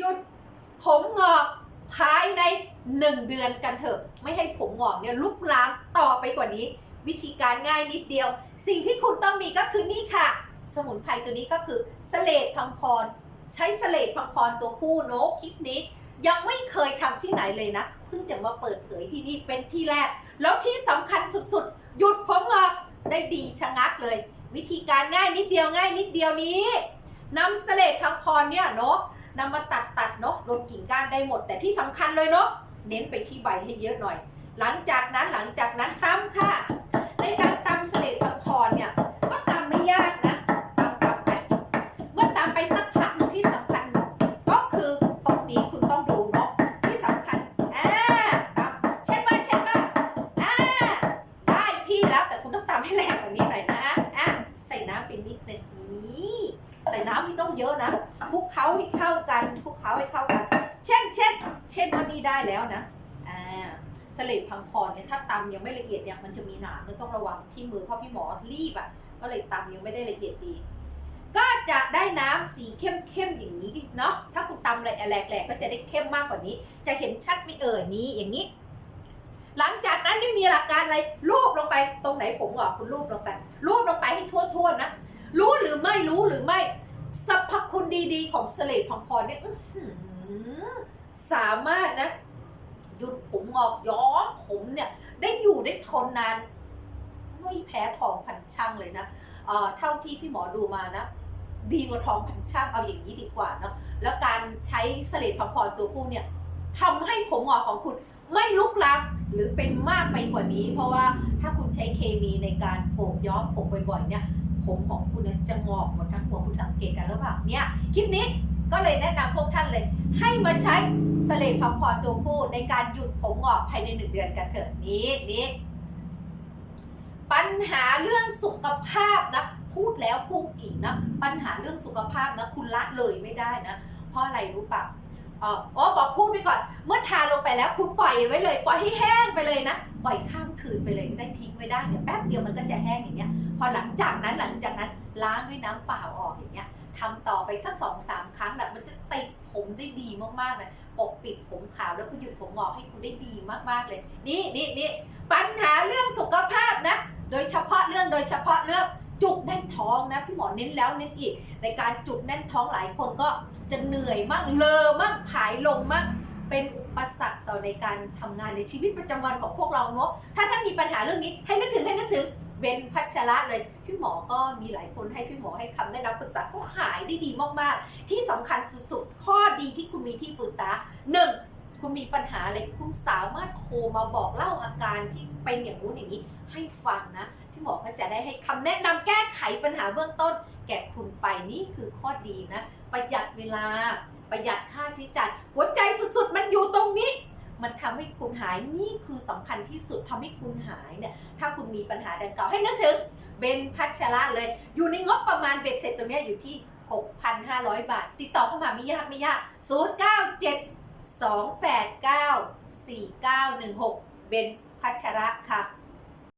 หยุดผมงอกภายในหนึ่งเดือนกันเถอะ ไม่ให้ผมงอกเนี่ยลุกลามต่อไปกว่านี้ วิธีการง่ายนิดเดียว สิ่งที่คุณต้องมีก็คือนี่ค่ะ สมุนไพรตัวนี้ก็คือสเลดพังพร ใช้สเลดพังพรตัวผู้โนคลิปนี้ ยังไม่เคยทำที่ไหนเลยนะ เพิ่งจะมาเปิดเผยที่นี่เป็นที่แรก แล้วที่สำคัญสุดๆ หยุดผมงอกได้ดีชะงักเลย วิธีการง่ายนิดเดียวง่ายนิดเดียวนี้นำสเลดพังพรเนี่ยเนาะ นำมาตัดตัดเนาะลดกิ่งก้านได้หมด แต่ที่สำคัญเลยเนาะเน้นไปที่ใบให้เยอะหน่อย หลังจากนั้นหลังจากนั้นตำค่ะ ในการตำสเลดพังพรเนี่ยก็ตำไม่ยากนะตำตำไปเมื่อตำไปสักพักหนึงที่สำคัญ ก็คือตรงนี้คุณต้องดูเนาะที่สำคัญอ่าตำเช่นว่าเช่นว่าอ่าได้ที่แล้วแต่คุณต้องตำให้แรงกว่านี้หน่อยนะอะใส่น้ำไปนิดนึงนี่ใส่น้ำที่ต้องเยอะนะคลุกเคล้าให้เข้ากันคลุกเคล้าให้เข้ากัน เช่นเช่นเช่นว่านี่ได้แล้วนะอ่าสเลดพังพรเนี่ยถ้าตำยังไม่ละเอียดเนี่ยมันจะมีหนามก็ต้องระวังที่มือเพราะพี่หมอรีบอะก็เลยตำยังไม่ได้ละเอียดดี ก็จะได้น้ำสีเข้มๆอย่างนี้เนาะถ้าคุณตำอะไรแหลกๆก็จะได้เข้มมากกว่านี้ จะเห็นชัดไม่เอ่ยนี้อย่างนี้ หลังจากนั้นไม่มีหลักการอะไรลูบลงไปตรงไหนผมบอกคุณลูบลงไปลูบลงไปให้ทั่วๆนะรู้หรือไม่รู้หรือไม่สรรพคุณดีๆ ของสเลดพังพรเนี่ย สามารถนะ หยุดผมงอกย้อมผมเนี่ย ได้อยู่ได้ทนนาน ไม่แพ้ทองพันช่างเลยนะเอ่อเท่าที่พี่หมอดูมานะ ดีกว่าทองพันช่างเอาอย่างนี้ดีกว่าเนาะแล้วการใช้สเลดพังพรตัวผู้เนี่ยทำให้ผมงอกของคุณไม่ลุกลามหรือเป็นมากไปกว่านี้ เพราะว่าถ้าคุณใช้เคมีในการโปกย้อมผมบ่อยๆเนี่ย ผมของคุณเนี่ยจะงอกหมดทั้งตัวคุณสังเกตกันหรือเปล่าเนี่ยคลิปนี้ ก็เลยแนะนำพวกท่านเลย ให้มาใช้สเลดพังพรตัวผู้ในการหยุดผมงอกภายในหนึ่งเดือนกันเถอะนี้นี้ปัญหาเรื่องสุขภาพนะพูดแล้วพูดอีกนะปัญหาเรื่องสุขภาพนะคุณละเลยไม่ได้นะ เพราะอะไรรู้ปะอ๋อบอกพูดไปก่อน เมื่อทาลงไปแล้วคุณปล่อยไว้เลย ปล่อยให้แห้งไปเลยนะปล่อยข้ามคืนไปเลยไม่ได้ทิ้งไว้ได้เดี๋ยวแป๊บเดียวมันก็จะแห้งอย่างเงี้ย พอหลังจากนั้นหลังจากนั้นล้างด้วยน้ำเปล่าออกอย่างเงี้ย ทำต่อไปสักสองสามครั้งแหละมันจะติดผมได้ดีมากๆเลยปกปิดผมขาวแล้วก็หยุดผมงอกให้คุณได้ดีมากๆเลย นี่นี่นี่ปัญหาเรื่องสุขภาพนะ โดยเฉพาะเรื่องโดยเฉพาะเรื่องจุกแน่นท้องนะพี่หมอเน้นแล้วเน้นอีก ในการจุกแน่นท้องหลายคนก็จะเหนื่อยมากเลอมากผายลงมากเป็นอุปสรรคต่อในการทำงานในชีวิตประจำวันของพวกเราเนาะถ้าท่านมีปัญหาเรื่องนี้ให้นึกถึงให้นึกถึง เบนพัชระเลยพี่หมอก็มีหลายคนให้พี่หมอให้คำแนะนำปรึกษาก็ขายได้ดีมากๆ ที่สำคัญสุดๆ ข้อดีที่คุณมีที่ปรึกษาหนึ่งคุณมีปัญหาอะไรคุณสามารถโทรมาบอกเล่าอาการที่เป็นอย่างนู้นอย่างนี้ให้ฟังนะ พี่หมอก็จะได้ให้คำแนะนำแก้ไขปัญหาเบื้องต้น แก่คุณไปนี่คือข้อดีนะ ประหยัดเวลาประหยัดค่าใช้จ่ายหัวใจสุดๆ มันอยู่ตรง ทำให้คุณหายนี่คือสำคัญที่สุดทำให้คุณหายเนี่ยถ้าคุณมีปัญหาดังกล่าวให้นึกถึงเบนพัชระเลย อยู่ในงบประมาณเบ็ดเสร็จตรงเนี้ยอยู่ที่ 6,500 บาท ติดต่อเข้ามาไม่ยากไม่ยาก 097 289 4916 เบนพัชระค่ะ